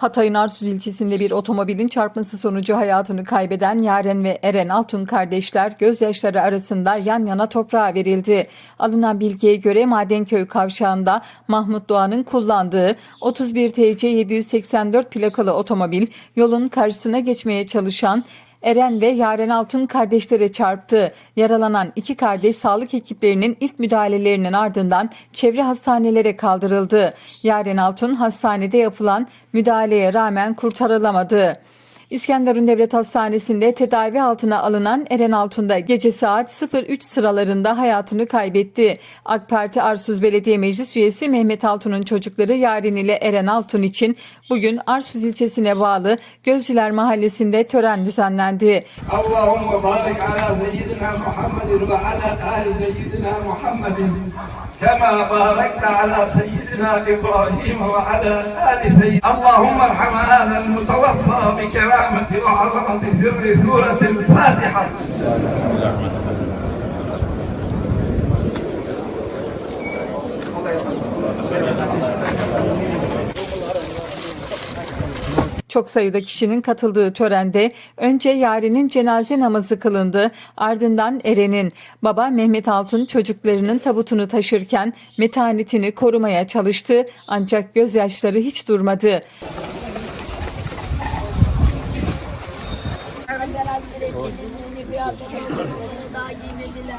Hatay'ın Arsuz ilçesinde bir otomobilin çarpması sonucu hayatını kaybeden Yaren ve Eren Altun kardeşler gözyaşları arasında yan yana toprağa verildi. Alınan bilgiye göre Madenköy kavşağında Mahmut Doğan'ın kullandığı 31 TC 784 plakalı otomobil yolun karşısına geçmeye çalışan Eren ve Yaren Altun kardeşlere çarptı. Yaralanan iki kardeş sağlık ekiplerinin ilk müdahalelerinin ardından çevre hastanelere kaldırıldı. Yaren Altun hastanede yapılan müdahaleye rağmen kurtarılamadı. İskenderun Devlet Hastanesi'nde tedavi altına alınan Eren Altun da gece saat 03 sıralarında hayatını kaybetti. AK Parti Arsuz Belediye Meclis Üyesi Mehmet Altun'un çocukları Yaren ile Eren Altun için bugün Arsuz ilçesine bağlı Gözcüler Mahallesi'nde tören düzenlendi. اللهم بارك على سيدنا محمد وعلى آل سيدنا محمد كما باركت على سيدنا إبراهيم وعلى آل سيدنا اللهم ارحم هذا المتوفى بكرامة وعظمة سر سورة الفاتحة Çok sayıda kişinin katıldığı törende önce Yaren'in cenaze namazı kılındı. Ardından Eren'in baba Mehmet Altın çocuklarının tabutunu taşırken metanetini korumaya çalıştı. Ancak gözyaşları hiç durmadı. يجنوني فيها صاعدين اللي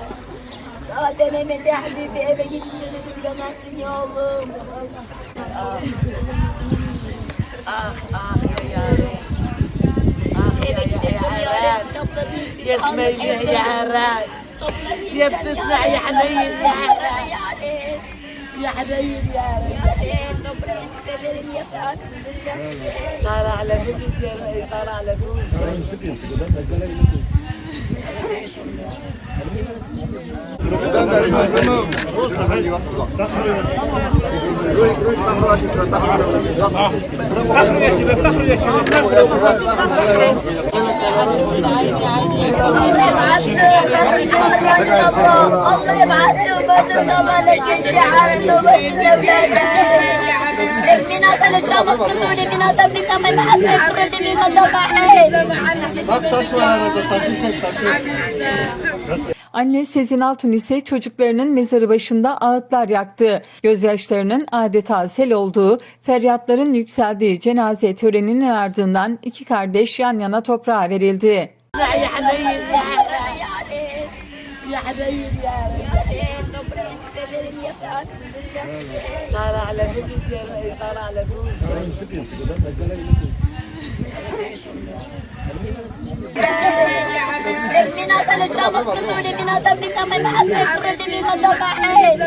آه أنا متاحبي في ابي جيت جمعتني يا الله اخ اخ يا يا يا اسمعي يا عراق يا بتسمع يا حنين يا عراق يا حنين يا عراق طالع على بيبي طالع على بيبي شعار وبس من هذا الشام اسكتوني من هذا من ما يبعث يفرد من هذا بعيد Anne Sezin Altun ise çocuklarının mezarı başında ağıtlar yaktı. Gözyaşlarının adeta sel olduğu, feryatların yükseldiği cenaze töreninin ardından iki kardeş yan yana toprağa verildi. يا حنين يا عراي يا حنين يا عراي طالع على بيتك يا رأي طالع على بيتك من هذا الشام اسكتوني من هذا من ما يبعث يفرد من هذا بعيد